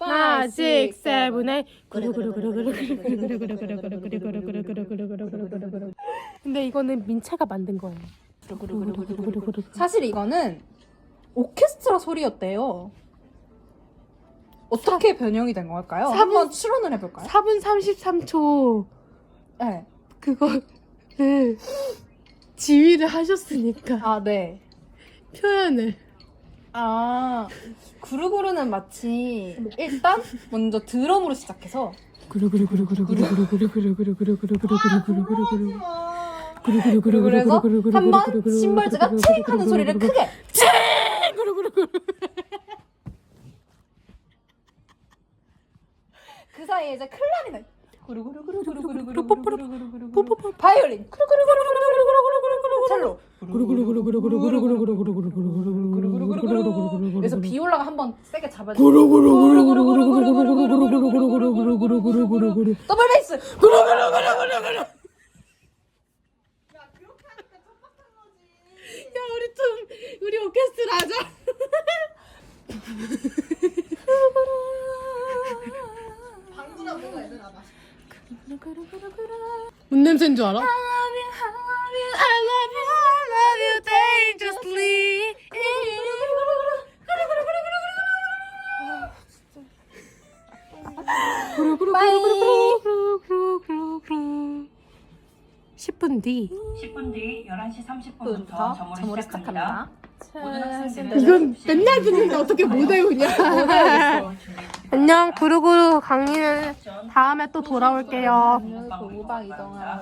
5, 6, 7, 8 구루구루구루구루구루구루구루구루구루구루구루구루구루구루구루구루구루구루 근데 이거는 민채가 만든 거예요 사실 이거는 오케스트라 소리였대요 어떻게 변형이 된 걸까요? 4분... 한번 추론을 해볼까요? 4분 33초 네. 그거를 지휘를 하셨으니까 아, 네. 표현을 아 구르구르는 마치 일단 먼저 드럼으로 시작해서 그래서 한 번 심벌즈가 칭 하는 소리를 크게 그 사이에 이제 클라리넷 구르구르구르구르구르구르구르구르구르구르 바이올린 첼로 그래서 비올라가 한번 세게 잡아줘 더블 베이스 야 우리 좀 우리 오케스트라 하자 뭔 냄새인 줄 알아? 빠이. 10분 뒤. 10분 뒤 11시 30분부터 부터 점호를 점호를 시작합니다. 시작합니다. 모든 학생들은 이건 맨날 듣는데 어떻게 못 외우냐? 안녕 구루구루 강의는 다음에 또 돌아올게요. 오늘 고방 이동하러